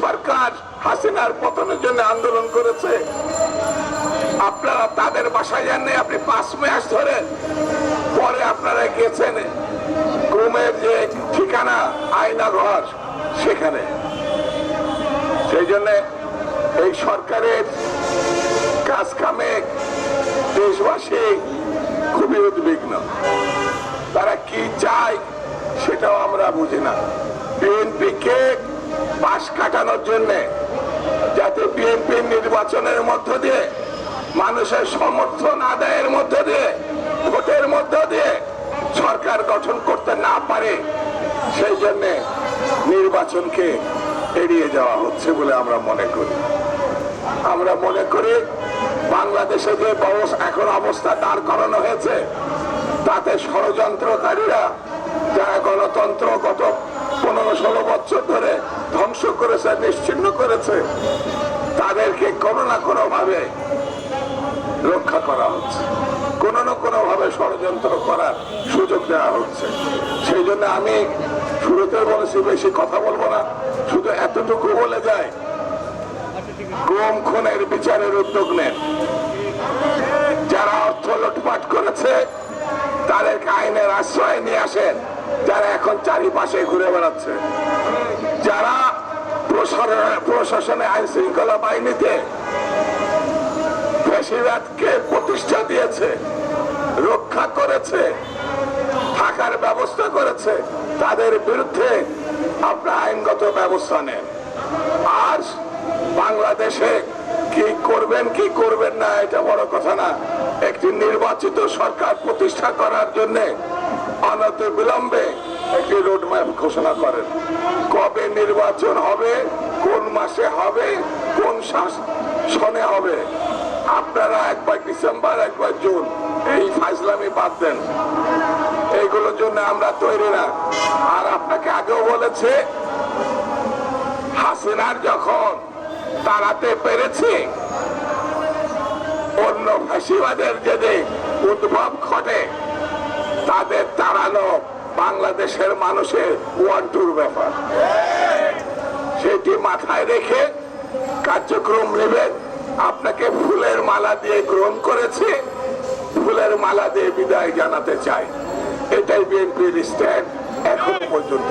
সরকার হাসিনার পতনের জন্য আন্দোলন করেছে। আপনারা তাদের বাসায় যাননি, আপনি পাঁচ মাস ধরে পরে আপনারা গেছেন ঘুমের যে ঠিকানা আয়না ঘর সেখানে। সেই জন্য এই সরকারের কাজ কামে দেশবাসী খুবই উদ্বিগ্ন। তারা কি চায় সেটাও আমরা বুঝি না। বিএনপিকে পাশ কাটানোর জন্য যাতে বিএনপি নির্বাচনের মধ্য দিয়ে, মানুষের সমর্থন আদায়ের মধ্য দিয়ে, ভোটের মধ্য দিয়ে সরকার গঠন করতে না পারে, সেই জন্য নির্বাচনকে এড়িয়ে যাওয়া হচ্ছে বলে আমরা মনে করি। আমরা মনে করি বাংলাদেশে যে এখন অবস্থা দাঁড় করানো হয়েছে, তাতে ষড়যন্ত্রকারীরা, যারা গণতন্ত্র গত পনেরো ষোলো বছর ধরে ধ্বংস করেছে, নিশ্চিন্ন করেছে। তাদেরকে কোনো না কোনো ভাবে রক্ষা করা হচ্ছে। কোনো না কোনো ভাবে ষড়যন্ত্র করার সুযোগ দেওয়া হচ্ছে। সেই জন্য আমি শুরুতে বলেছি, বেশি কথা বলব না। শুধু এতটুকু বলে যায় গুম খুনের বিচারের উদ্যোগ নেন। যারা অর্থ লুটপাট করেছে, তাদেরকে আইনের আশ্রয় নিয়ে আসেন। যারা চারিপাশে ঘুরে বেড়াচ্ছে। যারা প্রশাসনে- আইন শৃঙ্খলা বাহিনীতে ফ্যাসিবাদকে প্রতিষ্ঠা দিয়েছে, রক্ষা করেছে, থাকার ব্যবস্থা করেছে, তাদের বিরুদ্ধে আপনার আইনগত ব্যবস্থা নেন আর বাংলাদেশে কি করবেন কি করবেন না, এটা বড় কথা না। একটি নির্বাচিত সরকার প্রতিষ্ঠা করার জন্য অনত বিলম্বে একটি রোডম্যাপ ঘোষণা করেন। কবে নির্বাচন হবে, কোন মাসে হবে, কোন শাস- সনে হবে। আপনারা একবার ডিসেম্বর, একবার জুন, এই ফাইজলামি বাদ দেন। এইগুলোর জন্য আমরা তৈরি না। আর আপনাকে আগেও বলেছে, হাসিনার যখন তাড়াতে পেরেছি, অন্য ফাঁসিবাদের যদি উদ্ভব ঘটে, তাদের তাড়ানো বাংলাদেশের মানুষের ওয়ান টুর ব্যাপার। সেটি মাথায় রেখে কার্যক্রম নেবেন আপনাকে ফুলের মালা দিয়ে গ্রহণ করেছে। ফুলের মালা দিয়ে বিদায় জানাতে চাই। এটাই বিএনপির স্ট্যান্ড এখনও পর্যন্ত।